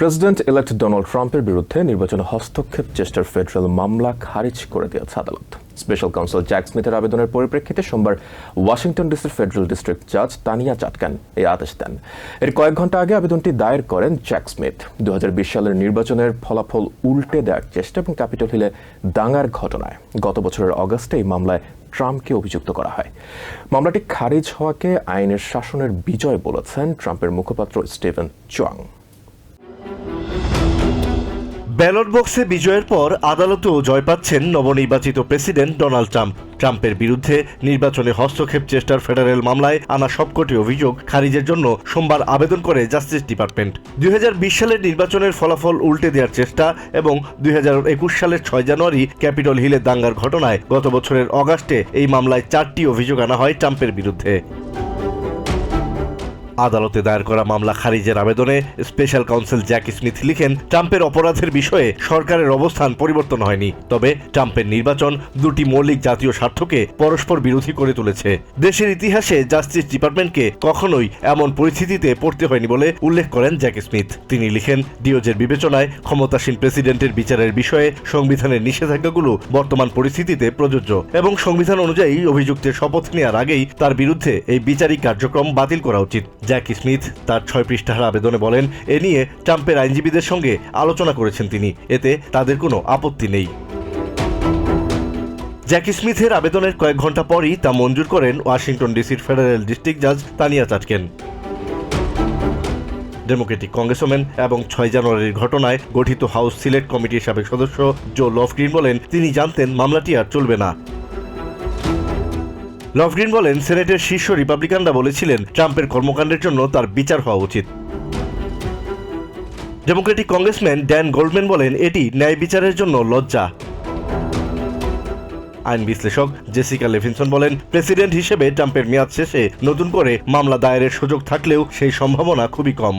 President elect Donald ট্রাম্পের বিরুদ্ধে নির্বাচনে হস্তক্ষেপ চেষ্টার ফেডারেল মামলা খারিজ করে দিয়েছে আদালত। স্পেশাল কাউন্সিল জ্যাক স্মিথের আবেদনের পরিপ্রেক্ষিতে সোমবার ওয়াশিংটন ডিসির ফেডারেল ডিস্ট্রিক্ট জাজ তানিয়া চাটকান এই আদেশ দেন। এর কয়েক ঘণ্টা আগে আবেদনটি দায়ের করেন জ্যাক স্মিথ দু হাজার বিশ সালের নির্বাচনের ফলাফল উল্টে দেওয়ার চেষ্টা এবং ক্যাপিটল হিলে দাঙ্গার ঘটনায় গত বছরের অগস্টে এই মামলায় ট্রাম্পকে অভিযুক্ত করা হয়। মামলাটি খারিজ হওয়াকে আইনের শাসনের বিজয় বলেছেন ট্রাম্পের মুখপাত্র স্টিভেন চুয়াং ব্যালট বক্সে বিজয়ের পর আদালতেও জয় পাচ্ছেন নবনির্বাচিত প্রেসিডেন্ট ডোনাল্ড ট্রাম্প। ট্রাম্পের বিরুদ্ধে নির্বাচনে হস্তক্ষেপ চেষ্টার ফেডারেল মামলায় আনা সবকটি অভিযোগ খারিজের জন্য সোমবার আবেদন করে জাস্টিস ডিপার্টমেন্ট। দুই হাজার বিশ সালের নির্বাচনের ফলাফল উল্টে দেওয়ার চেষ্টা এবং দুই হাজার একুশ সালের ছয় জানুয়ারি ক্যাপিটল হিলে দাঙ্গার ঘটনায় গত বছরের অগাস্টে এই মামলায় চারটি অভিযোগ আনা হয় ট্রাম্পের বিরুদ্ধে। আদালতে দায়ের করা মামলা খারিজের আবেদনে স্পেশাল কাউন্সিল জ্যাক স্মিথ লিখেন, ট্রাম্পের অপরাধের বিষয়ে সরকারের অবস্থান পরিবর্তন হয়নি, তবে ট্রাম্পের নির্বাচন দুটি মৌলিক জাতীয় স্বার্থকে পরস্পর বিরোধী করে তুলেছে। দেশের ইতিহাসে জাস্টিস ডিপার্টমেন্টকে কখনোই এমন পরিস্থিতিতে পড়তে হয়নি বলে উল্লেখ করেন জ্যাক স্মিথ। তিনি লিখেন, ডিওজের বিবেচনায় ক্ষমতাসীন প্রেসিডেন্টের বিচারের বিষয়ে সংবিধানের নিষেধাজ্ঞাগুলো বর্তমান পরিস্থিতিতে প্রযোজ্য এবং সংবিধান অনুযায়ী অভিযুক্তের শপথ নেওয়ার আগেই তার বিরুদ্ধে এই বিচারিক কার্যক্রম বাতিল করা উচিত। জ্যাক স্মিথ তার ছয় পৃষ্ঠার আবেদনে বলেন, এ নিয়ে ট্রাম্পের আইনজীবীদের সঙ্গে আলোচনা করেছেন তিনি। এতে তাদের কোনো আপত্তি নেই। জ্যাকি স্মিথের আবেদনের কয়েক ঘণ্টা পরই তা মঞ্জুর করেন ওয়াশিংটন ডিসির ফেডারেল ডিস্ট্রিক্ট জাজ তানিয়া চাটকেন। ডেমোক্রেটিক কংগ্রেসম্যান এবং ছয় জানুয়ারির ঘটনায় গঠিত হাউস সিলেক্ট কমিটির সাবেক সদস্য জো লফগ্রিন বলেন, তিনি জানতেন মামলাটি আর চলবে না। লফগ্রিন বলেন, সেনেটের শীর্ষ রিপাবলিকানরা বলেছিলেন, ট্রাম্পের কর্মকাণ্ডের জন্য তার বিচার হওয়া উচিত। ডেমোক্রেটিক কংগ্রেসম্যান ড্যান গোল্ডম্যান বলেন, এটি ন্যায় বিচারের জন্য লজ্জা। আইন বিশ্লেষক জেসিকা লেভিনসন বলেন, প্রেসিডেন্ট হিসেবে ট্রাম্পের মেয়াদ শেষে নতুন করে মামলা দায়েরের সুযোগ থাকলেও সেই সম্ভাবনা খুবই কম।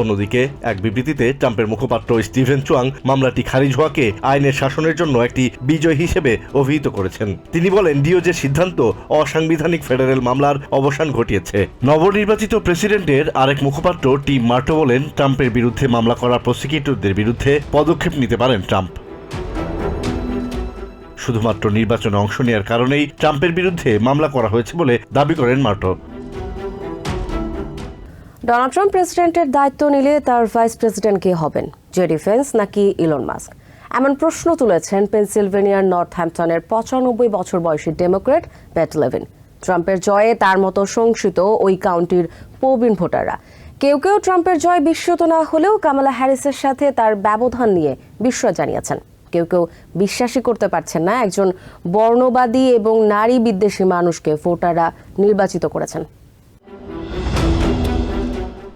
অন্যদিকে, এক বিবৃতিতে ট্রাম্পের মুখপাত্র স্টিভেন চুয়াং মামলাটি খারিজ হওয়াকে আইনের শাসনের জন্য একটি বিজয় হিসেবে অভিহিত করেছেন। তিনি বলেন, ডিওজের সিদ্ধান্ত অসাংবিধানিক ফেডারেল মামলার অবসান ঘটিয়েছে। নবনির্বাচিত প্রেসিডেন্টের আরেক মুখপাত্র টি মার্টো বলেন, ট্রাম্পের বিরুদ্ধে মামলা করা প্রসিকিউটরদের বিরুদ্ধে পদক্ষেপ নিতে পারেন ট্রাম্প। শুধুমাত্র নির্বাচনে অংশ নেওয়ার কারণেই ট্রাম্পের বিরুদ্ধে মামলা করা হয়েছে বলে দাবি করেন মার্টো। ডোনাল্ড ট্রাম্প প্রেসিডেন্টের দায়িত্ব নিলে তার ভাইস প্রেসিডেন্ট কে হবেন? জে ডিফেন্স নাকি ইলন মাস্ক? এমন প্রশ্ন তুলেছেন পেনসিলভেনিয়ার নর্থ হ্যাম্পটনের পঁচানব্বই বছর বয়সী ডেমোক্রেট প্যাট লেভিন। ট্রাম্পের জয়ে তার মতো শংসিত ওই কাউন্টির প্রবীণ ভোটাররা। কেউ কেউ ট্রাম্পের জয় বিস্মিত না হলেও কামালা হ্যারিসের সাথে তার ব্যবধান নিয়ে বিস্ময় জানিয়েছেন। কেউ কেউ বিশ্বাসই করতে পারছেন না একজন বর্ণবাদী এবং নারী বিদ্বেষী মানুষকে ভোটাররা নির্বাচিত করেছেন।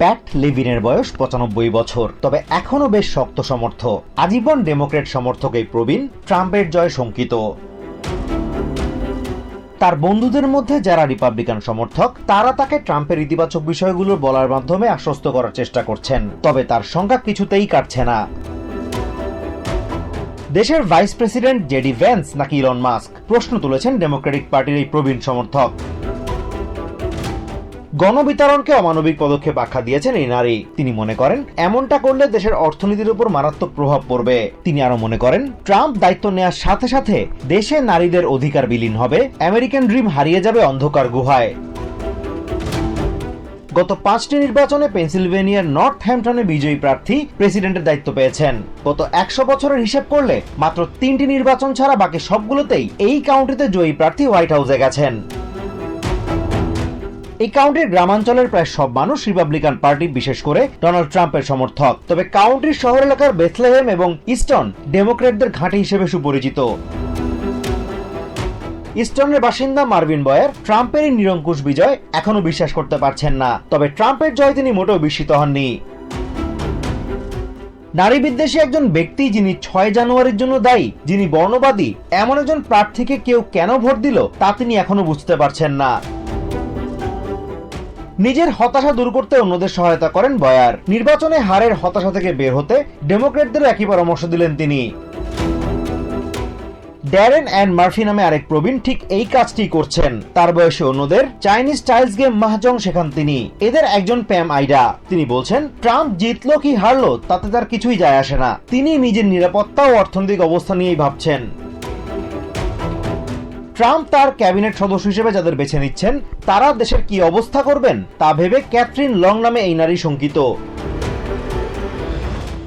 প্যাট লেভিনের বয়স পঁচানব্বই বছর, তবে এখনও বেশ শক্ত সমর্থ। আজীবন ডেমোক্রেট সমর্থক এই প্রবীণ, ট্রাম্পের জয় শঙ্কিত। তার বন্ধুদের মধ্যে যারা রিপাবলিকান সমর্থক, তারা তাকে ট্রাম্পের ইতিবাচক বিষয়গুলো বলার মাধ্যমে আশ্বস্ত করার চেষ্টা করছেন, তবে তার সংখ্যা কিছুতেই কাটছে না। দেশের ভাইস প্রেসিডেন্ট জেডি ভ্যান্স নাকি ইলন মাস্ক? প্রশ্ন তুলেছেন ডেমোক্রেটিক পার্টির এই প্রবীণ সমর্থক। গণবিতরণকে অমানবিক পদক্ষেপ আখ্যা দিয়েছেন এই নারী। তিনি মনে করেন, এমনটা করলে দেশের অর্থনীতির উপর মারাত্মক প্রভাব পড়বে। তিনি আরও মনে করেন, ট্রাম্প দায়িত্ব নেওয়ার সাথে সাথে দেশে নারীদের অধিকার বিলীন হবে, আমেরিকান ড্রিম হারিয়ে যাবে অন্ধকার গুহায়। গত পাঁচটি নির্বাচনে পেনসিলভেনিয়ার নর্থ হ্যাম্পটনে বিজয়ী প্রার্থী প্রেসিডেন্টের দায়িত্ব পেয়েছেন। গত একশো বছরের হিসেব করলে মাত্র তিনটি নির্বাচন ছাড়া বাকি সবগুলোতেই এই কাউন্টিতে জয়ী প্রার্থী হোয়াইট হাউসে গেছেন। এই কাউন্টির গ্রামাঞ্চলের প্রায় সব মানুষ রিপাবলিকান পার্টি বিশেষ করে ডোনাল্ড ট্রাম্পের সমর্থক। তবে কাউন্টির শহর এলাকার বেথলেহেম এবং ইস্টন ডেমোক্রেটদের ঘাঁটি হিসেবে সুপরিচিত। ইস্টনের বাসিন্দা মার্ভিন বয়ের ট্রাম্পের নিরঙ্কুশ বিজয় এখনও বিশ্বাস করতে পারছেন না। তবে ট্রাম্পের জয় তিনি মোটেও বিস্মিত হননি। নারী বিদ্বেষী একজন ব্যক্তি যিনি ছয় জানুয়ারির জন্য দায়ী, যিনি বর্ণবাদী, এমন একজন প্রার্থীকে কেউ কেন ভোট দিল তা তিনি এখনও বুঝতে পারছেন না। নিজের হতাশা দূর করতে অন্যদের সহায়তা করেন বয়ার। নির্বাচনে হারের হতাশা থেকে বের হতে ডেমোক্রেটদের একই পরামর্শ দিলেন তিনি। ড্যারেন অ্যান্ড মার্ফি নামে আরেক প্রবীণ ঠিক এই কাজটি করছেন। তার বয়সে অন্যদের চাইনিজ টাইলস গেম মাহজং শেখান তিনি। এদের একজন প্যাম আইডা। তিনি বলছেন, ট্রাম্প জিতলো কি হারলো তাতে তার কিছুই যায় আসে না। তিনি নিজের নিরাপত্তা ও অর্থনৈতিক অবস্থা নিয়েই ভাবছেন। ট্রাম্প তার ক্যাবিনেট সদস্য হিসেবে যাদের বেছে নিচ্ছেন, তারা দেশের কি অবস্থা করবেন তা ভেবে ক্যাথরিন লং নামে এই নারী শঙ্কিত।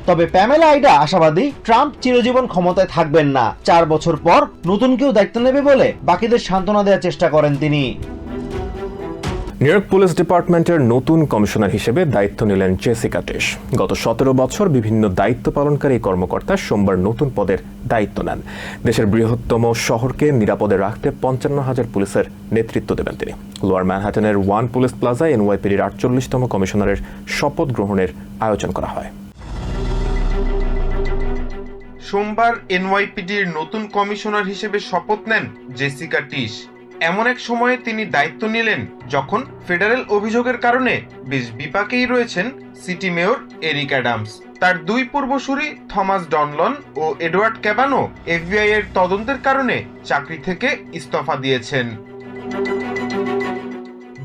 তবে প্যামেলা আইডা আশাবাদী, ট্রাম্প চিরজীবন ক্ষমতায় থাকবেন না। চার বছর পর নতুন কেউ দায়িত্ব নেবে বলে বাকিদের সান্ত্বনা দেওয়ার চেষ্টা করেন তিনি। নিউ ইয়র্ক পুলিশ ডিপার্টমেন্টের নতুন কমিশনার হিসেবে দায়িত্ব নিলেন জেসিকা টেস গত সতেরো বছর বিভিন্ন দায়িত্ব পালনকারী কর্মকর্তা সোমবার নতুন পদের দায়িত্ব নেন। দেশের বৃহত্তম শহরকে নিরাপদে রাখতে পঞ্চান্ন হাজার পুলিশের নেতৃত্ব দেবেন তিনি। লোয়ার ম্যানহাটনের ওয়ান পুলিশ প্লাজায় এনওয়াইপিডির আটচল্লিশতম কমিশনারের শপথ গ্রহণের আয়োজন করা হয়। সোমবার এনওয়াইপিডির নতুন কমিশনার হিসেবে শপথ নেন জেসিকা টিস এমন এক সময়ে তিনি দায়িত্ব নিলেন যখন ফেডারেল অভিযোগের কারণে বেশ বিপাকেই রয়েছেন সিটি মেয়র এরিক অ্যাডামস। তার দুই পূর্বসূরি থমাস ডনলন ও এডওয়ার্ড ক্যাবানো এফবিআই এর তদন্তের কারণে চাকরি থেকে ইস্তফা দিয়েছেন।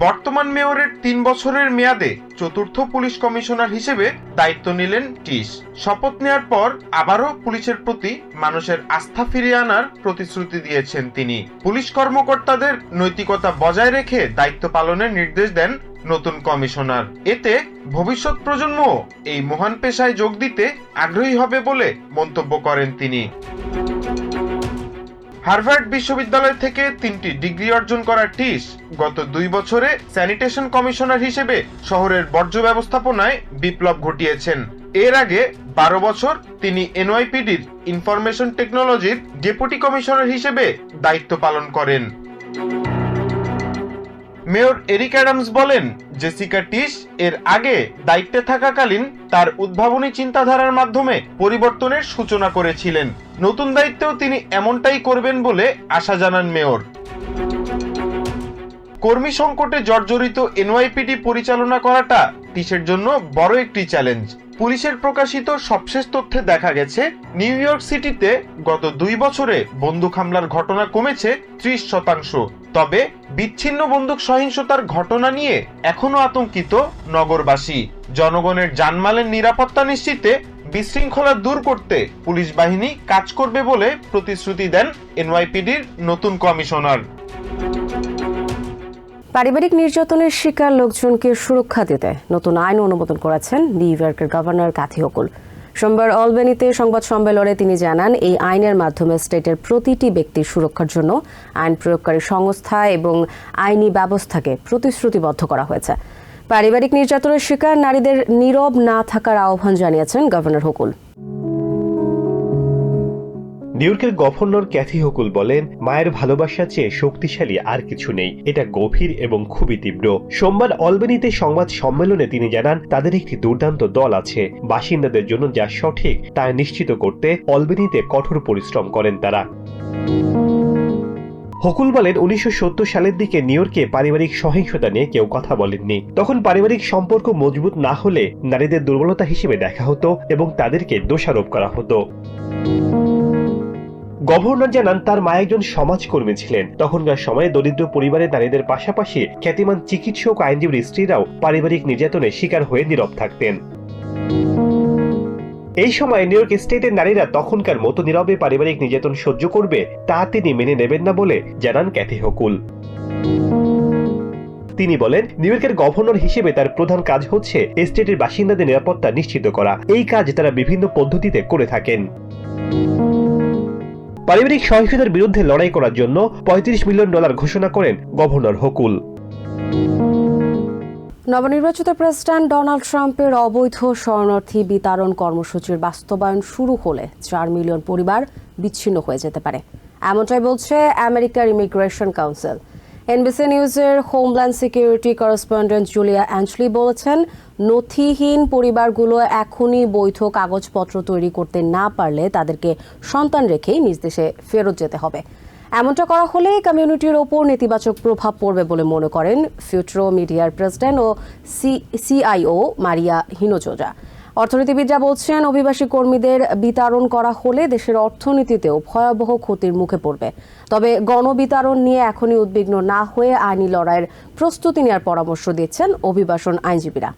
বর্তমান মেয়রের তিন বছরের মেয়াদে চতুর্থ পুলিশ কমিশনার হিসেবে দায়িত্ব নিলেন টিস। শপথ নেওয়ার পর আবারও পুলিশের প্রতি মানুষের আস্থা ফিরিয়ে আনার প্রতিশ্রুতি দিয়েছেন তিনি। পুলিশ কর্মকর্তাদের নৈতিকতা বজায় রেখে দায়িত্ব পালনের নির্দেশ দেন নতুন কমিশনার। এতে ভবিষ্যৎ প্রজন্ম এই মহান পেশায় যোগ দিতে আগ্রহী হবে বলে মন্তব্য করেন তিনি। হার্ভার্ড বিশ্ববিদ্যালয় থেকে তিনটি ডিগ্রি অর্জন করা টিস। গত দুই বছরে স্যানিটেশন কমিশনার হিসেবে শহরের বর্জ্য ব্যবস্থাপনায় বিপ্লব ঘটিয়েছেন। এর আগে বারো বছর তিনি এনওয়াইপিডির ইনফরমেশন টেকনোলজির ডেপুটি কমিশনার হিসেবে দায়িত্ব পালন করেন। মেয়র এরিক অ্যাডামস বলেন, জেসিকা টিস এর আগে দায়িত্বে থাকাকালীন তার উদ্ভাবনী চিন্তাধারার মাধ্যমে পরিবর্তনের সূচনা করেছিলেন। নতুন দায়িত্বেও তিনি এমনটাই করবেন বলে আশা জানান মেয়র। কর্মী সংকটে জর্জরিত এনওয়াইপিডি পরিচালনা করাটা টিসের জন্য বড় একটি চ্যালেঞ্জ? পুলিশের প্রকাশিত সবশেষ তথ্যে দেখা গেছে, নিউ ইয়র্ক সিটিতে গত দুই বছরে বন্দুক হামলার ঘটনা কমেছে ত্রিশ শতাংশ। তবে বিচ্ছিন্ন বন্দুক সহিংসতার ঘটনা নিয়ে এখনও আতঙ্কিত নগরবাসী। জনগণের জানমালের নিরাপত্তা নিশ্চিতে বিশৃঙ্খলা দূর করতে পুলিশ বাহিনী কাজ করবে বলে প্রতিশ্রুতি দেন এনওয়াইপিডির নতুন কমিশনার। পারিবারিক নির্যাতনের শিকার লোকজনকে সুরক্ষা দিতে নতুন আইন অনুমোদন করেছেন নিউ ইয়র্কের গভর্নর কাথি হকুল। সোমবার অলবেনিতে সংবাদ সম্মেলনে তিনি জানান, এই আইনের মাধ্যমে স্টেটের প্রতিটি ব্যক্তির সুরক্ষার জন্য আইন প্রয়োগকারী সংস্থা এবং আইনি ব্যবস্থাকে প্রতিশ্রুতিবদ্ধ করা হয়েছে। পারিবারিক নির্যাতনের শিকার নারীদের নীরব না থাকার আহ্বান জানিয়েছেন গভর্নর হকুল। নিউইয়র্কের গভর্নর ক্যাথি হকুল বলেন, মায়ের ভালোবাসা চেয়ে শক্তিশালী আর কিছু নেই। এটা গভীর এবং খুবই তীব্র। সোমবার অলবেনিতে সংবাদ সম্মেলনে তিনি জানান, তাদের একটি দুর্দান্ত দল আছে। বাসিন্দাদের জন্য যা সঠিক, তা নিশ্চিত করতে অলবেনিতে কঠোর পরিশ্রম করেন তারা। হকুল বলেন, উনিশশো সত্তর সালের দিকে নিউ ইয়র্কে পারিবারিক সহিংসতা নিয়ে কেউ কথা বলেননি। তখন পারিবারিক সম্পর্ক মজবুত না হলে নারীদের দুর্বলতা হিসেবে দেখা হতো এবং তাদেরকে দোষারোপ করা হতো। গভর্নর জানান তার মা একজন সমাজকর্মী ছিলেন। তখনকার সময়ে দরিদ্র পরিবারের নারীদের পাশাপাশি খ্যাতিমান চিকিৎসক আইনজীবীর স্ত্রীরাও পারিবারিক নির্যাতনের শিকার হয়ে নীরব থাকতেন। এই সময় নিউ ইয়র্ক স্টেটের নারীরা তখনকার মতো নীরবে পারিবারিক নির্যাতন সহ্য করবে তা তিনি মেনে নেবেন না বলে জানান ক্যাথি হকুল। তিনি বলেন, নিউ ইয়র্কের গভর্নর হিসেবে তার প্রধান কাজ হচ্ছে স্টেটের বাসিন্দাদের নিরাপত্তা নিশ্চিত করা। এই কাজ তারা বিভিন্ন পদ্ধতিতে করে থাকেন। পারিবারিক সহিংসতার বিরুদ্ধে লড়াই করার জন্য পঁয়ত্রিশ মিলিয়ন ডলার ঘোষণা করেন গভর্নর হকুল। নবনির্বাচিত প্রেসিডেন্ট ডোনাল্ড ট্রাম্পের অবৈধ শরণার্থী বিতরণ কর্মসূচির বাস্তবায়ন শুরু হলে চার মিলিয়ন পরিবার বিচ্ছিন্ন হয়ে যেতে পারে। এমনটাই বলছে আমেরিকার ইমিগ্রেশন কাউন্সিল এনবিসি নিউজের homeland security correspondent Julia Ainsley বলেছেন, নথিহীন পরিবারগুলো এখনই বৈধ কাগজপত্র তৈরি করতে না পারলে তাদেরকে সন্তান রেখেই নিজ দেশে ফেরত যেতে হবে। এমনটা করা হলে কমিউনিটির ওপর নেতিবাচক প্রভাব পড়বে বলে মনে করেন ফিউট্রো মিডিয়ার প্রেসিডেন্ট ও সিআইও মারিয়া হিনোজোজা অর্থনীতিবিদরা বলছেন, অভিবাসী কর্মীদের বিতরণ করা হলে দেশের অর্থনীতিতেও ভয়াবহ ক্ষতির মুখে পড়বে। তবে গণবিতরণ নিয়ে এখনই উদ্বিগ্ন না হয়ে আইনি লড়াইয়ের প্রস্তুতি নেওয়ার পরামর্শ দিচ্ছেন অভিবাসন আইনজীবীরা।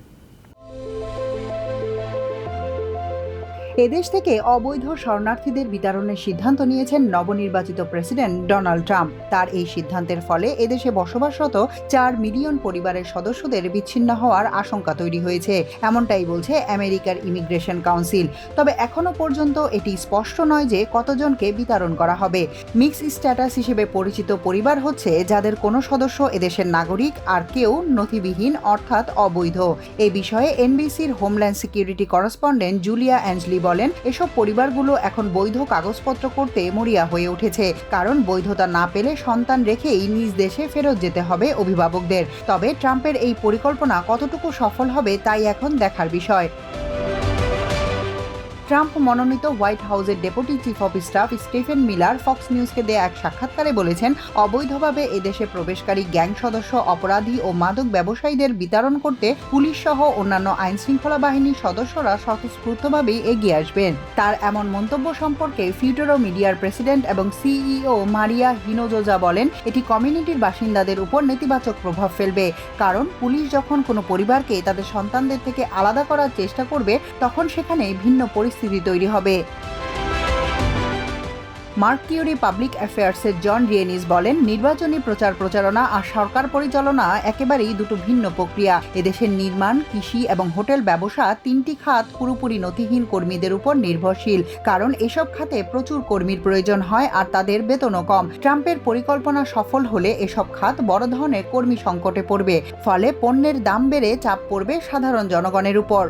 এদেশ থেকে অবৈধ শরণার্থীদের বিতরণের সিদ্ধান্ত নিয়েছেন নবনির্বাচিত প্রেসিডেন্ট ডোনাল্ড ট্রাম্প। তার এই সিদ্ধান্তের ফলে এদেশে বসবাসরত চার মিলিয়ন পরিবারের সদস্যদের বিচ্ছিন্ন হওয়ার আশঙ্কা তৈরি হয়েছে। এমনটাই বলছে আমেরিকার ইমিগ্রেশন কাউন্সিল। তবে এখনও পর্যন্ত এটি স্পষ্ট নয় যে কতজনকে বিতরণ করা হবে। মিক্স স্ট্যাটাস হিসেবে পরিচিত পরিবার হচ্ছে যাদের কোনো সদস্য এদেশের নাগরিক আর কেউ নথিবিহীন অর্থাৎ অবৈধ। এ বিষয়ে এনবিসির homeland security correspondent Julia Ainsley বলেন, এসব পরিবারগুলো এখন বৈধ কাগজপত্র করতে মরিয়া হয়ে উঠেছে। কারণ বৈধতা না পেলে সন্তান রেখেই নিজ দেশে ফেরত যেতে হবে অভিভাবকদের। তবে ট্রাম্পের এই পরিকল্পনা কতটুকু সফল হবে তাই এখন দেখার বিষয়। ট্রাম্প মনোনীত হোয়াইট হাউসের deputy chief of staff Stephen Miller Fox নিউজকে দেয়া এক সাক্ষাৎকারে বলেছেন, অবৈধভাবে এদেশে প্রবেশকারী গ্যাং সদস্য, অপরাধী ও মাদক ব্যবসায়ীদের বিতরণ করতে পুলিশ সহ অন্যান্য আইন শৃঙ্খলা বাহিনীর সদস্যরা স্বতঃস্ফূর্তভাবেই এগিয়ে আসবেন। তার এমন মন্তব্য সম্পর্কে ফিউটোরো মিডিয়ার প্রেসিডেন্ট এবং সিইও মারিয়া হিনোজোজা বলেন, এটি কমিউনিটির বাসিন্দাদের উপর নেতিবাচক প্রভাব ফেলবে। কারণ, পুলিশ যখন কোনো পরিবারকে তাদের সন্তানদের থেকে আলাদা করার চেষ্টা করবে, তখন সেখানে ভিন্ন পরিস্থিতি তৈরি হবে। মার্কিউরি পাবলিক অ্যাফেয়ার্সের জন রিয়েনিস বলেন, নির্বাচনী প্রচার প্রচারণা আর সরকার পরিচালনা একেবারেই দুটো ভিন্ন প্রক্রিয়া। এদেশের নির্মাণ, কৃষি এবং হোটেল ব্যবসা তিনটি খাত পুরোপুরি নথিহীন কর্মীদের উপর নির্ভরশীল। কারণ এসব খাতে প্রচুর কর্মীর প্রয়োজন হয় আর তাদের বেতনও কম। ট্রাম্পের পরিকল্পনা সফল হলে এসব খাত বড় ধরনের কর্মী সংকটে পড়বে। ফলে পণ্যের দাম বেড়ে চাপ পড়বে সাধারণ জনগণের উপর।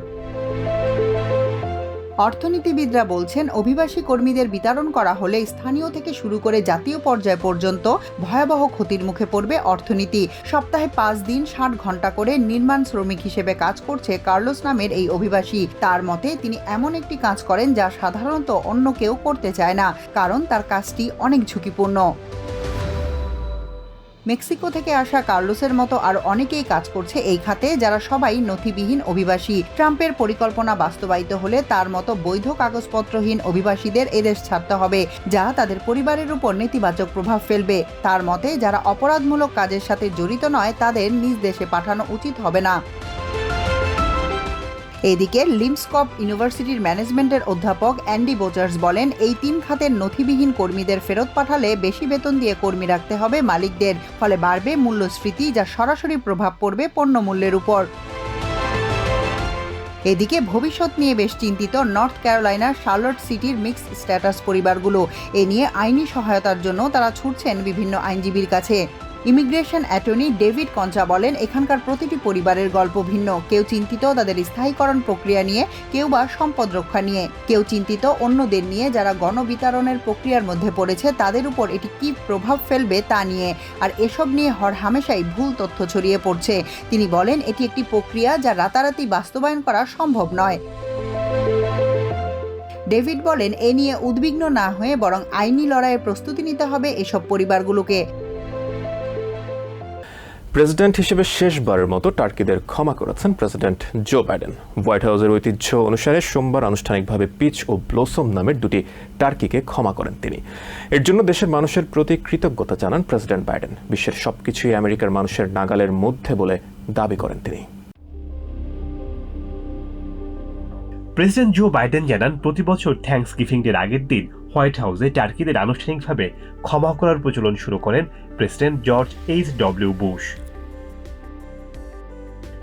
অর্থনীতিবিদরা বলছেন, অভিবাসী কর্মীদের বিতরণ করা হলে স্থানীয় থেকে শুরু করে জাতীয় পর্যায় পর্যন্ত ভয়াবহ ক্ষতির মুখে পড়বে অর্থনীতি। সপ্তাহে পাঁচ দিন, ষাট ঘণ্টা করে নির্মাণ শ্রমিক হিসেবে কাজ করছে কার্লোস নামের এই অভিবাসী। তার মতে, তিনি এমন একটি কাজ করেন যা সাধারণত অন্য কেউ করতে চায় না, কারণ তার কাজটি অনেক ঝুঁকিপূর্ণ। মেক্সিকো থেকে আসা কার্লোসের মতো আর অনেকেই কাজ করছে এই খাতে, যারা সবাই নথিবিহীন অভিবাসী। ট্রাম্পের পরিকল্পনা বাস্তবায়িত হলে তার মতো বৈধ কাগজপত্রহীন অভিবাসীদের এদেশ ছাড়তে হবে, যা তাদের পরিবারের উপর নেতিবাচক প্রভাব ফেলবে। তার মতে, যারা অপরাধমূলক কাজের সাথে জড়িত নয়, তাদের নিজ দেশে পাঠানো উচিত হবে না। এদিকে লিমস্কপ ইউনিভার্সিটির ম্যানেজমেন্টের অধ্যাপক অ্যান্ডি বোচার্স বলেন, এই তিন খাতের নথিবিহীন কর্মীদের ফেরত পাঠালে বেশি বেতন দিয়ে কর্মী রাখতে হবে মালিকদের, ফলে বাড়বে মূল্যস্ফীতি যা সরাসরি প্রভাব পড়বে পণ্য মূল্যের উপর। এদিকে ভবিষ্যৎ নিয়ে বেশ চিন্তিত নর্থ ক্যারোলাইনার শার্লট সিটির মিক্স স্ট্যাটাস পরিবারগুলো। এ নিয়ে আইনি সহায়তার জন্য তারা ছুটছেন বিভিন্ন আইনজীবীর কাছে। ইমিগ্রেশন অ্যাটর্নি ডেভিড কঞ্চা বলেন, এখানকার প্রতিটি পরিবারের গল্প ভিন্ন। কেউ চিন্তিত তাদের স্থায়ীকরণ প্রক্রিয়া নিয়ে, কেউ বা সম্পদ রক্ষা নিয়ে। কেউ চিন্তিত অন্যদের নিয়ে যারা গণবিতরণের প্রক্রিয়ার মধ্যে পড়েছে, তাদের উপর এটি কী প্রভাব ফেলবে তা নিয়ে। আর এসব নিয়ে হর হামেশাই ভুল তথ্য ছড়িয়ে পড়ছে। তিনি বলেন, এটি একটি প্রক্রিয়া যা রাতারাতি বাস্তবায়ন করা সম্ভব নয়। ডেভিড বলেন, এ নিয়ে উদ্বিগ্ন না হয়ে বরং আইনি লড়াইয়ের প্রস্তুতি নিতে হবে এসব পরিবারগুলোকে। প্রেসিডেন্ট হিসেবে শেষবারের মতো টার্কিদের ক্ষমা করেছেন প্রেসিডেন্ট জো বাইডেন। হোয়াইট হাউসের ঐতিহ্য অনুসারে সোমবার আনুষ্ঠানিকভাবে পিচ ও ব্লোসম নামের দুটি টার্কিকে ক্ষমা করেন তিনি। এর জন্য দেশের মানুষের প্রতি কৃতজ্ঞতা জানান প্রেসিডেন্ট বাইডেন। বিশ্বের সবকিছুই আমেরিকার মানুষের নাগালের মধ্যে বলে দাবি করেন তিনি। প্রেসিডেন্ট জো বাইডেন জানান, প্রতি বছর থ্যাংকস গিভিং ডের আগের দিন হোয়াইট হাউসে টার্কিদের আনুষ্ঠানিকভাবে ক্ষমা করার প্রচলন শুরু করেন president George H W Bush.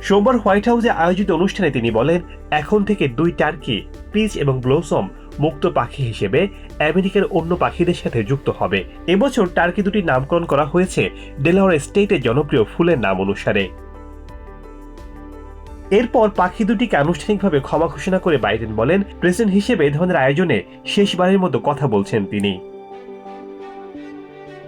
সোমবার হোয়াইট হাউসে আয়োজিত অনুষ্ঠানে তিনি বলেন, এখন থেকে দুই টার্কি, পিচ এবং ব্লোসম মুক্ত পাখি হিসেবে আমেরিকার অন্য পাখিদের সাথে যুক্ত হবে। এবছর টার্কি দুটির নামকরণ করা হয়েছে ডেলাওয়ার স্টেটের জনপ্রিয় ফুলের নাম অনুসারে। এরপর পাখি দুটিকে আনুষ্ঠানিকভাবে ক্ষমা ঘোষণা করে বাইডেন বলেন, প্রেসিডেন্ট হিসেবে এ ধরনের আয়োজনে শেষবারের মতো কথা বলছেন তিনি।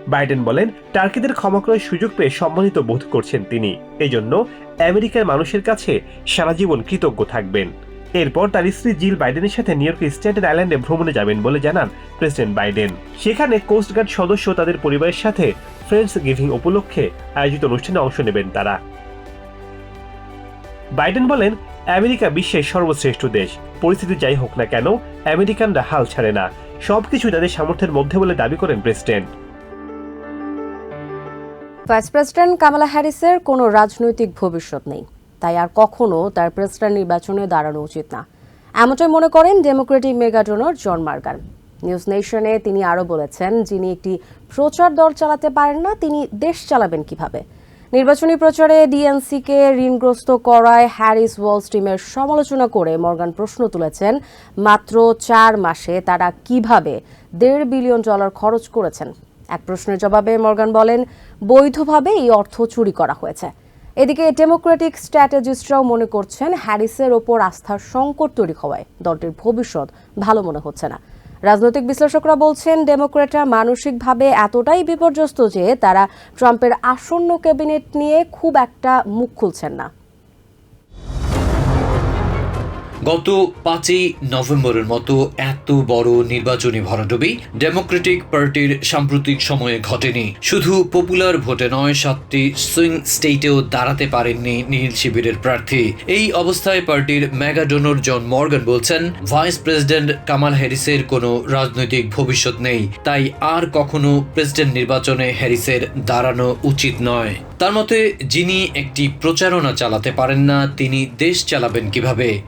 বাইডেন বলেন, টার্কিদের ক্ষমা করার সুযোগ পেয়ে সম্মানিত বোধ করছেন তিনি। এজন্য আমেরিকার মানুষের কাছে সারা জীবন কৃতজ্ঞ থাকবেন। এরপর তার স্ত্রী জিল বাইডেনের সাথে নিউ ইয়র্কের স্ট্যাটেন আইল্যান্ডে ভ্রমণে যাবেন বলে জানান প্রেসিডেন্ট বাইডেন। সেখানে কোস্টগার্ড সদস্য তাদের পরিবারের সাথে ফ্রেন্ডস গিভিং উপলক্ষে আয়োজিত অনুষ্ঠানে অংশ নেবেন তারা। বাইডেন বলেন, আমেরিকা বিশ্বের সর্বশ্রেষ্ঠ দেশ। পরিস্থিতি যাই হোক না কেন, আমেরিকানরা হাল ছাড়ে না। সবকিছু তাদের সামর্থ্যের মধ্যে বলে দাবি করেন প্রেসিডেন্ট। ভাইস প্রেসিডেন্ট কামালা হ্যারিসের কোনো রাজনৈতিক ভবিষ্যৎ নেই। তাই আর কখনো তার প্রেসিডেন্ট নির্বাচনে দাঁড়ানো উচিত না। এমনটাই মনে করেন Democratic mega donor John Morgan. News নেশনে তিনি আরও বলেছেন, যিনি একটি প্রচার দল চালাতে পারেন না, তিনি দেশ চালাবেন কীভাবে? নির্বাচনী প্রচারে ডিএনসিকে ঋণগ্রস্ত করায় হ্যারিস ওয়ালস স্ট্রিমের সমালোচনা করে মর্গান প্রশ্ন তুলেছেন, মাত্র চার মাসে তারা কীভাবে দেড় বিলিয়ন ডলার খরচ করেছেন? এক প্রশ্নের জবাবে মর্গান বলেন, বৈধভাবে এই অর্থ চুরি করা হয়েছে। এদিকে ডেমোক্রেটিক স্ট্র্যাটেজিস্টরাও মনে করছেন, হ্যারিসের ওপর আস্থার সংকট তৈরি হওয়ায় দলটির ভবিষ্যৎ ভালো মনে হচ্ছে না। রাজনৈতিক বিশ্লেষকরা বলছেন, ডেমোক্রেটরা মানসিকভাবে এতটাই বিপর্যস্ত যে তারা ট্রাম্পের আসন্ন ক্যাবিনেট নিয়ে খুব একটা মুখ খুলছেন না। গত পাঁচই নভেম্বরের মতো এত বড় নির্বাচনী ভরাডুবি ডেমোক্রেটিক পার্টির সাম্প্রতিক সময়ে ঘটেনি। শুধু পপুলার ভোটে নয়, সাতটি সুইং স্টেটেও দাঁড়াতে পারেননি নীল শিবিরের প্রার্থী। এই অবস্থায় পার্টির মেগা ডোনর জন মর্গান বলছেন, ভাইস প্রেসিডেন্ট কামাল হ্যারিসের কোনো রাজনৈতিক ভবিষ্যৎ নেই। তাই আর কখনো প্রেসিডেন্ট নির্বাচনে হ্যারিসের দাঁড়ানো উচিত নয়। তার মতে, যিনি একটি প্রচারণা চালাতে পারেন না, তিনি দেশ চালাবেন কীভাবে?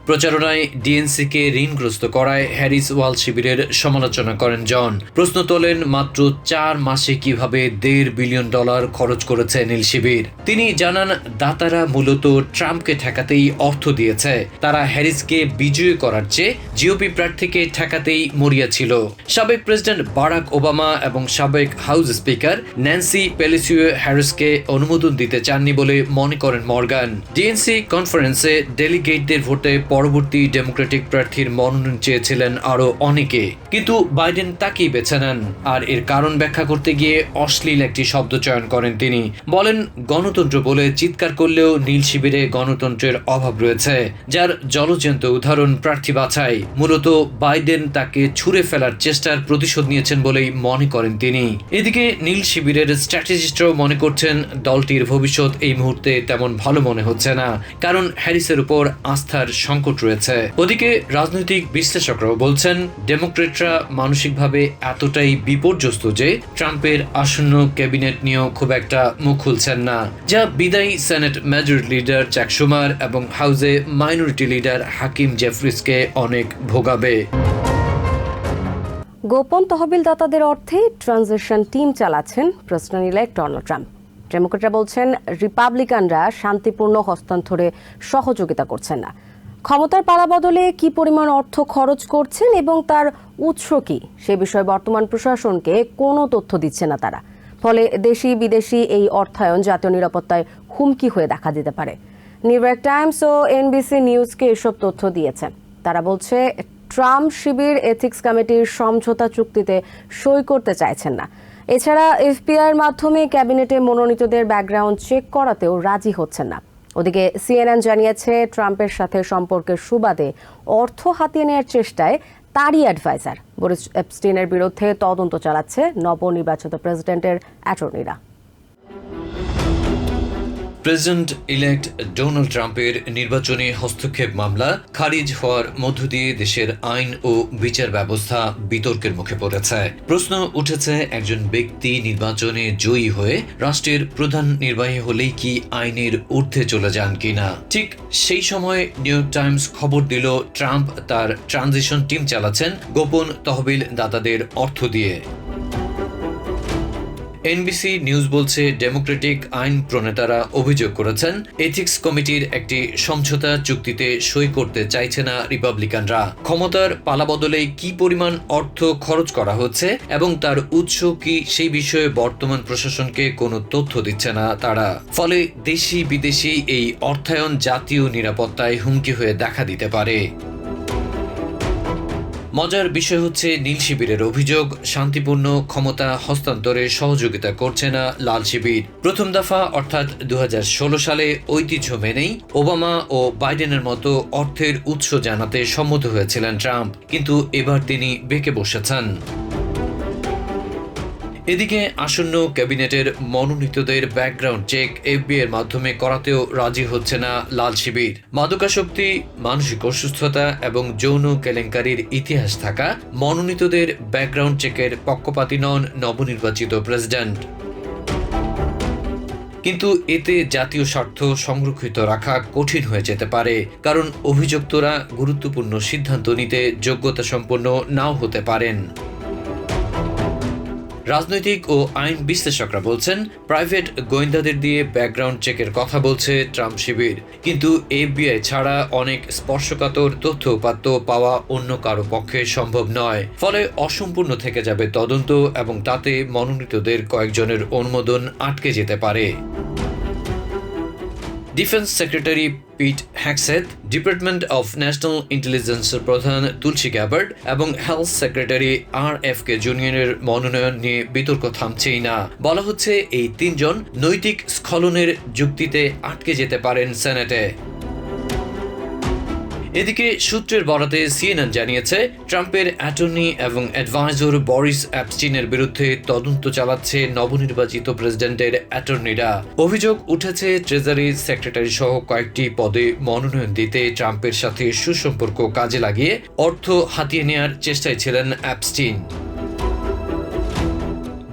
প্রচারণায় ডিএনসিকে ঋণগ্রস্ত করায় হ্যারিস ওয়াল শিবিরের সমালোচনা করেন জন। প্রশ্ন তোলেন, মাত্র চার মাসে কীভাবে দেড় বিলিয়ন ডলার খরচ করেছে নীল শিবির? তিনি জানান, দাতারা মূলত ট্রাম্পকে ঠেকাতেই অর্থ দিয়েছে। তারা হ্যারিসকে বিজয়ী করার চেয়ে জিওপি প্রার্থীকে ঠেকাতেই মরিয়া ছিল। সাবেক প্রেসিডেন্ট বারাক ওবামা এবং সাবেক হাউস স্পিকার ন্যান্সি পেলিসিও হ্যারিসকে অনুমোদন দিতে চাননি বলে মনে করেন মর্গান। ডিএনসি কনফারেন্সে ডেলিগেটদের ভোটে পরবর্তী ডেমোক্রেটিক প্রার্থীর মনোনয়ন চেয়েছিলেন আরও অনেকে। কিন্তু বাইডেন তাকেই বেছে নেন, আর এর কারণ ব্যাখ্যা করতে গিয়ে অশ্লীল একটি শব্দ চয়ন করেন তিনি। বলেন, গণতন্ত্র বলে চিৎকার করলেও নীল শিবিরে গণতন্ত্রের অভাব রয়েছে, যার জলজ্যান্ত উদাহরণ প্রার্থী বাছাই। মূলত বাইডেন তাকে ছুঁড়ে ফেলার চেষ্টার প্রতিশোধ নিয়েছেন বলেই মনে করেন তিনি। এদিকে নীল শিবিরের স্ট্র্যাটেজিস্টরাও মনে করছেন, দলটির ভবিষ্যৎ এই মুহূর্তে তেমন ভালো মনে হচ্ছে না, কারণ হ্যারিসের উপর আস্থার সংকট রয়েছে। ওদিকে রাজনৈতিক বিশ্লেষকরাও বলছেন, ডেমোক্রেটরা মানসিকভাবে এতটাই বিপর্যস্ত যে ট্রাম্পের আসন্ন ক্যাবিনেট নিয়েও খুব একটা মুখ খুলছেন না, যা বিদায়ী senate majority leader Chuck Schumer এবং হাউজে মাইনরিটি লিডার হাকিম জেফরিসকে অনেক ভোগাবে। গোপন তহবিলদাতাদের অর্থে ট্রানজিশন টিম চালাচ্ছেন প্রেসিডেন্ট ডোনাল্ড ট্রাম্প। ডেমোক্রেটরা বলছেন, রিপাবলিকানরা শান্তিপূর্ণ হস্তান্তরে সহযোগিতা করছেন না। ক্ষমতার পালা বদলে কি পরিমাণ অর্থ খরচ করছেন এবং তার উৎস কি? সে বিষয়ে বর্তমান প্রশাসনকে কোনো তথ্য দিচ্ছে না তারা। ফলে দেশি বিদেশি এই অর্থায়ন জাতীয় নিরাপত্তায় হুমকি হয়ে দেখা দিতে পারে। নিউ ইয়র্ক টাইমস ও এনবিসি নিউজকে এসব তথ্য দিয়েছেন। তারা বলছে, ট্রাম্প শিবির এথিক্স কমিটির সমঝোতা চুক্তিতে সই করতে চাইছেন না। এছাড়া এফবিআই এর মাধ্যমে ক্যাবিনেটে মনোনীতদের ব্যাকগ্রাউন্ড চেক করাতেও রাজি হচ্ছেন না। ওদিকে সিএনএন জানিয়েছে, ট্রাম্পের সাথে সম্পর্কের সুবাদে অর্থ হাতিয়ে নেওয়ার চেষ্টায় তারই অ্যাডভাইজার। বরিস এপস্টিনের বিরুদ্ধে তদন্ত চালাচ্ছে নবনির্বাচিত প্রেসিডেন্টের অ্যাটর্নিরা। প্রেসিডেন্ট ইলেক্ট ডোনাল্ড ট্রাম্পের নির্বাচনী হস্তক্ষেপ মামলা খারিজ হওয়ার মধ্য দিয়ে দেশের আইন ও বিচার ব্যবস্থা বিতর্কের মুখে পড়েছে। প্রশ্ন উঠেছে, একজন ব্যক্তি নির্বাচনে জয়ী হয়ে রাষ্ট্রের প্রধান নির্বাহী হলেই কি আইনের ঊর্ধ্বে চলে যান কিনা? ঠিক সেই সময় নিউ টাইমস খবর দিল, ট্রাম্প তার ট্রানজিশন টিম চালাচ্ছেন গোপন তহবিল দাতাদের অর্থ দিয়ে। এনবিসি নিউজ বলছে, ডেমোক্রেটিক আইন প্রণেতারা অভিযোগ করেছেন, এথিক্স কমিটির একটি সমঝোতা চুক্তিতে সই করতে চাইছে না রিপাবলিকানরা। ক্ষমতার পালাবদলে কি পরিমাণ অর্থ খরচ করা হচ্ছে এবং তার উৎস কি সেই বিষয়ে বর্তমান প্রশাসনকে কোনো তথ্য দিচ্ছে না তারা। ফলে দেশি বিদেশি এই অর্থায়ন জাতীয় নিরাপত্তায় হুমকি হয়ে দেখা দিতে পারে। মজার বিষয় হচ্ছে নীল শিবিরের অভিযোগ, শান্তিপূর্ণ ক্ষমতা হস্তান্তরে সহযোগিতা করছে না লাল শিবির। প্রথম দফা অর্থাৎ দু হাজার ষোলো সালে ঐতিহ্য মেনেই ওবামা ও বাইডেনের মতো অর্থের উৎস জানাতে সম্মত হয়েছিলেন ট্রাম্প। কিন্তু এবার তিনি বেঁকে বসেছেন। এদিকে আসন্ন ক্যাবিনেটের মনোনীতদের ব্যাকগ্রাউন্ড চেক এফবিআই এর মাধ্যমে করাতেও রাজি হচ্ছে না লাল শিবির। মাদকাসক্তি, মানসিক অসুস্থতা এবং যৌন কেলেঙ্কারির ইতিহাস থাকা মনোনীতদের ব্যাকগ্রাউন্ড চেকের পক্ষপাতী নন নবনির্বাচিত প্রেসিডেন্ট কিন্তু এতে জাতীয় স্বার্থ সংরক্ষিত রাখা কঠিন হয়ে যেতে পারে, কারণ অভিযুক্তরা গুরুত্বপূর্ণ সিদ্ধান্ত নিতে যোগ্যতা সম্পন্ন নাও হতে পারেন। রাজনৈতিক ও আইন বিশ্লেষকরা বলছেন, প্রাইভেট গোয়েন্দাদের দিয়ে ব্যাকগ্রাউন্ড চেকের কথা বলছে ট্রাম্প শিবির। কিন্তু এফবিআই ছাড়া অনেক স্পর্শকাতর তথ্য উপাত্ত পাওয়া অন্য কারও পক্ষে সম্ভব নয়। ফলে অসম্পূর্ণ থেকে যাবে তদন্ত এবং তাতে মনোনীতদের কয়েকজনের অনুমোদন আটকে যেতে পারে। Defence secretary Pete Hegseth department of National ইন্টেলিজেন্সের প্রধান তুলসী গ্যাবার্ড এবং health secretary R F K জুনিয়রের মনোনয়ন নিয়ে বিতর্ক থামছেই না। বলা হচ্ছে এই তিনজন নৈতিক স্খলনের যুক্তিতে আটকে যেতে পারেন সেনেটে এদিকে সূত্রের বরাতে সিএনএন জানিয়েছে, ট্রাম্পের অ্যাটর্নি এবং অ্যাডভাইজর বরিস অ্যাপস্টিনের বিরুদ্ধে তদন্ত চালাচ্ছে নবনির্বাচিত প্রেসিডেন্টের অ্যাটর্নিরা। অভিযোগ উঠেছে, ট্রেজারি সেক্রেটারি সহ কয়েকটি পদে মনোনয়ন দিতে ট্রাম্পের সাথে সুসম্পর্ক কাজে লাগিয়ে অর্থ হাতিয়ে নেয়ার চেষ্টায় ছিলেন অ্যাপস্টিন।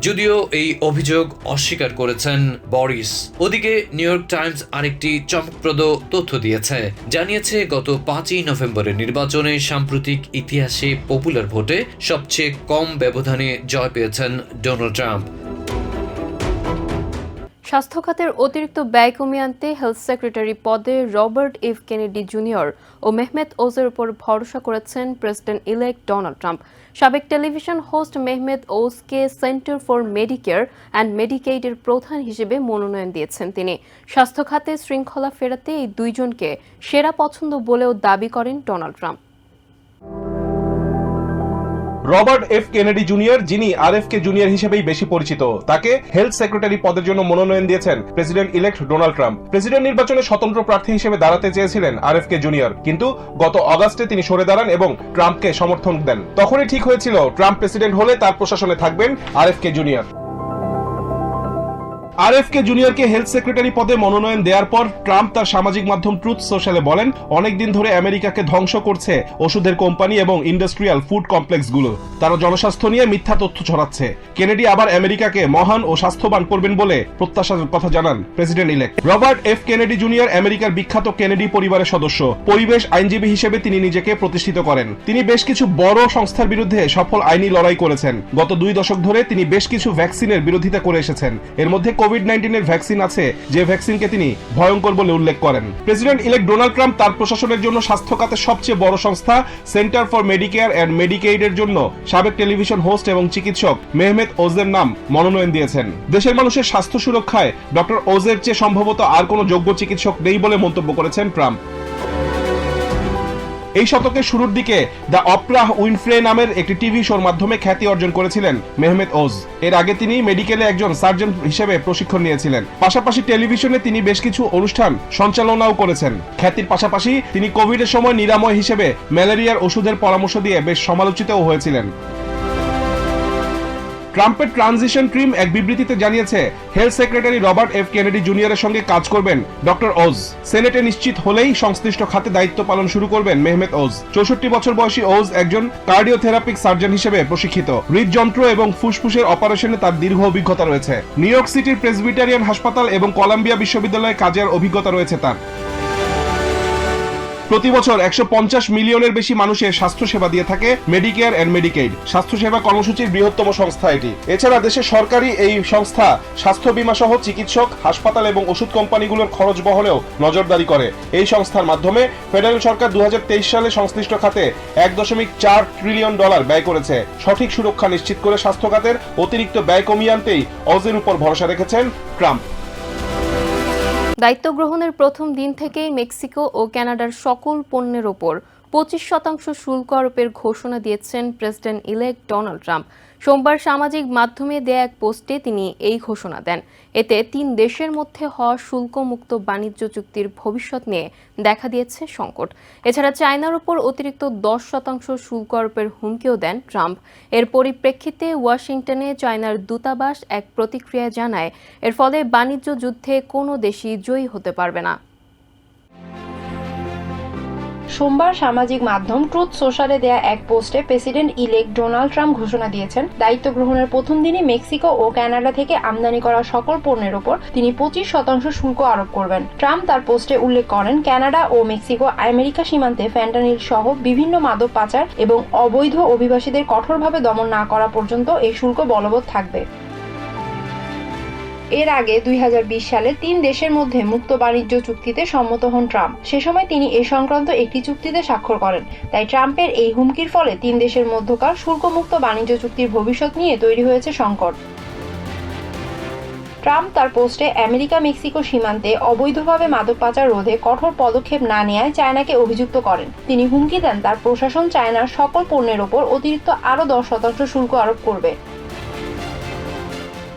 যদিও এই অভিযোগ অস্বীকার করেছেন বরিস। ওদিকে নিউ ইয়র্ক টাইমস আরেকটি চমকপ্রদ তথ্য দিয়েছে। জানিয়েছে, গত পাঁচই নভেম্বরের নির্বাচনে সাম্প্রতিক ইতিহাসে পপুলার ভোটে সবচেয়ে কম ব্যবধানে জয় পেয়েছেন ডোনাল্ড ট্রাম্প। স্বাস্থ্য খাতের অতিরিক্ত ব্যয় কমিয়ে আনতে হেলথ সেক্রেটারি পদে রবার্ট এফ কেনেডি জুনিয়র ও মেহমেদ ওজের উপর ভরসা করেছেন প্রেসিডেন্ট ইলেক্ট ডোনাল্ড ট্রাম্প সাবেক টেলিভিশন হোস্ট মেহমেদ ওজকে সেন্টার ফর মেডিকেয়ার অ্যান্ড মেডিকেইডের প্রধান হিসেবে মনোনয়ন দিয়েছেন তিনি। স্বাস্থ্য খাতে শৃঙ্খলা ফেরাতে এই দুইজনকে সেরা পছন্দ বলেও দাবি করেন Donald Trump Robert F Kennedy Junior, যিনি আর এফ কে জুনিয়র হিসেবেই বেশি পরিচিত। তাকে হেলথ সেক্রেটারি পদের জন্য মনোনয়ন দিয়েছেন president elect Donald Trump. President নির্বাচনে স্বতন্ত্র প্রার্থী হিসেবে দাঁড়াতে চেয়েছিলেন আর এফ কে জুনিয়র। কিন্তু গত অগাস্টে তিনি সরে দাঁড়ান এবং ট্রাম্পকে সমর্থন দেন। তখনই ঠিক হয়েছিল, ট্রাম্প প্রেসিডেন্ট হলে তার প্রশাসনে থাকবেন R F K junior. R F K জুনিয়রকে health secretary পদে মনোনয়ন দেওয়ার পর ট্রাম্প তার সামাজিক মাধ্যম ট্রুথ সোশ্যালে বলেন, অনেকদিন ধরে আমেরিকাকে ধ্বংস করছে ওষুধের কোম্পানি এবং ইন্ডাস্ট্রিয়াল ফুড কমপ্লেক্সগুলো। তারা জনস্বাস্থ্য নিয়ে মিথ্যা তথ্য ছড়াচ্ছে। কেনেডি আবার আমেরিকাকে মহান ও স্বাস্থ্যবান করবেন বলে প্রত্যাশার কথা জানান president elect Robert F Kennedy Junior আমেরিকার বিখ্যাত কেনেডি পরিবারের সদস্য। পরিবেশ আইনজীবী হিসেবে তিনি নিজেকে প্রতিষ্ঠিত করেন। তিনি বেশ কিছু বড় সংস্থার বিরুদ্ধে সফল আইনি লড়াই করেছেন। গত দুই দশক ধরে তিনি বেশ কিছু ভ্যাকসিনের বিরোধিতা করে এসেছেন। এর মধ্যে কোভিড নাইন্টিনের ভ্যাকসিন আছে, যে ভ্যাকসিনকে তিনি ভয়ঙ্কর বলে উল্লেখ করেন। প্রেসিডেন্ট ইলেক্ট ডোনাল্ড ট্রাম্প তার প্রশাসনের জন্য স্বাস্থ্য খাতের সবচেয়ে বড় সংস্থা সেন্টার ফর মেডিকেয়ার অ্যান্ড মেডিকেইডের জন্য সাবেক টেলিভিশন হোস্ট এবং চিকিৎসক মেহমেদ ওজের নাম মনোনয়ন দিয়েছেন। দেশের মানুষের স্বাস্থ্য সুরক্ষায় ডক্টর ওজের চেয়ে সম্ভবত আর কোনো যোগ্য চিকিৎসক নেই বলে মন্তব্য করেছেন ট্রাম্প এই শতকের শুরুর দিকে দ্য অপরাহ উইনফ্রে নামের একটি টিভি শোর মাধ্যমে খ্যাতি অর্জন করেছিলেন মেহমেদ ওজ। এর আগে তিনি মেডিকেলে একজন সার্জন হিসেবে প্রশিক্ষণ নিয়েছিলেন। পাশাপাশি টেলিভিশনে তিনি বেশ কিছু অনুষ্ঠান সঞ্চালনাও করেছেন। খ্যাতির পাশাপাশি তিনি কোভিডের সময় নিরাময় হিসেবে ম্যালেরিয়ার ওষুধের পরামর্শ দিয়ে বেশ সমালোচিতও হয়েছিলেন। ট্রাম্পের ট্রানজিশন টিম এক বিবৃতিতে জানিয়েছে, health secretary Robert F Kennedy জুনিয়রের সঙ্গে কাজ করবেন ডক্টর ওজ। সেনেটে নিশ্চিত হলেই সংশ্লিষ্ট খাতে দায়িত্ব পালন শুরু করবেন মেহমেদ ওজ। চৌষট্টি বছর বয়সী ওজ একজন কার্ডিওথেরাপিক সার্জন হিসেবে প্রশিক্ষিত। হৃদযন্ত্র এবং ফুসফুসের অপারেশনে তার দীর্ঘ অভিজ্ঞতা রয়েছে। নিউ ইয়র্ক সিটির প্রেসবিটারিয়ান হাসপাতাল এবং কলাম্বিয়া বিশ্ববিদ্যালয়ে কাজের অভিজ্ঞতা রয়েছে তার। প্রতি বছর একশো পঞ্চাশ মিলিয়নের বেশি মানুষের স্বাস্থ্য সেবা দিয়ে থাকে মেডিকেয়ার অ্যান্ড মেডিকেইড স্বাস্থ্য সেবা কর্মসূচির বৃহত্তম সংস্থা এটি। এছাড়া দেশের সরকারি এই সংস্থা স্বাস্থ্য বীমা সহ চিকিৎসক, হাসপাতাল এবং ওষুধ কোম্পানিগুলোর খরচ বহলেও নজরদারি করে। এই সংস্থার মাধ্যমে ফেডারেল সরকার দু হাজার তেইশ সালে সংশ্লিষ্ট খাতে এক দশমিক চার ট্রিলিয়ন ডলার ব্যয় করেছে। সঠিক সুরক্ষা নিশ্চিত করে স্বাস্থ্য খাতের অতিরিক্ত ব্যয় কমিয়ে আনতেই অজের উপর ভরসা রেখেছেন ট্রাম্প। দায়িত্ব গ্রহণের প্রথম দিন থেকেই মেক্সিকো ও ক্যানাডার সকল পণ্যের ওপর পঁচিশ শতাংশ শুল্ক আরোপের ঘোষণা দিয়েছেন প্রেসিডেন্ট ইলেক্ট ডোনাল্ড ট্রাম্প। সোমবার সামাজিক মাধ্যমে দেয়া এক পোস্টে তিনি এই ঘোষণা দেন। এতে তিন দেশের মধ্যে হওয়া শুল্কমুক্ত বাণিজ্য চুক্তির ভবিষ্যৎ নিয়ে দেখা দিয়েছে সংকট। এছাড়া চায়নার উপর অতিরিক্ত দশ শতাংশ শুল্ক আরোপের হুমকিও দেন ট্রাম্প। এর পরিপ্রেক্ষিতে ওয়াশিংটনে চায়নার দূতাবাস এক প্রতিক্রিয়া জানায়, এর ফলে বাণিজ্য যুদ্ধে কোনো দেশই জয়ী হতে পারবে না। সোমবার সামাজিক মাধ্যম ট্রুথ সোশ্যালে দেয়া এক পোস্টে প্রেসিডেন্ট ইলেক্ট ডোনাল্ড ট্রাম্প ঘোষণা দিয়েছেন। দায়িত্ব গ্রহণের প্রথম দিনই মেক্সিকো ও কানাডা থেকে আমদানি করা সকল পণ্যের ওপর তিনি পঁচিশ শতাংশ শুল্ক আরোপ করবেন। ট্রাম্প তার পোস্টে উল্লেখ করেন, কানাডা ও মেক্সিকো আমেরিকা সীমান্তে ফ্যান্টানিল সহ বিভিন্ন মাদক পাচার এবং অবৈধ অভিবাসীদের কঠোরভাবে দমন না করা পর্যন্ত এই শুল্ক বলবৎ থাকবে। এর আগে দুই সালে তিন দেশের মধ্যে মুক্ত বাণিজ্য চুক্তিতে সম্মত হন ট্রাম্প। সে সময় তিনি এ সংক্রান্ত একটি চুক্তিতে স্বাক্ষর করেন। তাই ট্রাম্পের এই হুমকির ফলে তিন দেশের মধ্যকার শুল্কমুক্ত বাণিজ্য চুক্তির ভবিষ্যৎ নিয়ে তৈরি হয়েছে সংকট। ট্রাম্প তার পোস্টে আমেরিকা মেক্সিকো সীমান্তে অবৈধভাবে মাদক পাচার রোধে কঠোর পদক্ষেপ না নেয়ায় চায়নাকে অভিযুক্ত করেন। তিনি হুমকি দেন তার প্রশাসন চায়নার সকল পণ্যের ওপর অতিরিক্ত আরও দশ শতাংশ শুল্ক আরোপ করবে।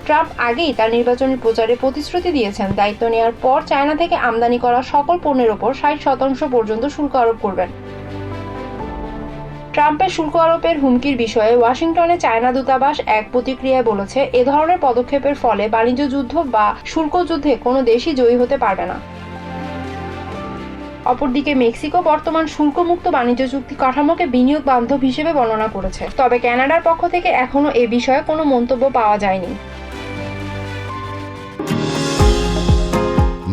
ট্রাম্প আগেই তার নির্বাচনী প্রচারে প্রতিশ্রুতি দিয়েছেন। দায়িত্ব নেওয়ার পর চায়না থেকে আমদানি করা সকল পণ্যের ওপর ষাট শতাংশ পর্যন্ত শুল্ক আরোপ করবেন। ট্রাম্পের শুল্ক আরোপের হুমকির বিষয়ে ওয়াশিংটনে চায়না দূতাবাস এক প্রতিক্রিয়ায় বলেছে, এ ধরনের পদক্ষেপের ফলে বাণিজ্য যুদ্ধ বা শুল্ক যুদ্ধে কোনো দেশই জয়ী হতে পারবে না। অপরদিকে মেক্সিকো বর্তমান শুল্কমুক্ত বাণিজ্য চুক্তি কাঠামোকে বিনিয়োগ বান্ধব হিসেবে বর্ণনা করেছে। তবে কানাডার পক্ষ থেকে এখনও এ বিষয়ে কোনো মন্তব্য পাওয়া যায়নি।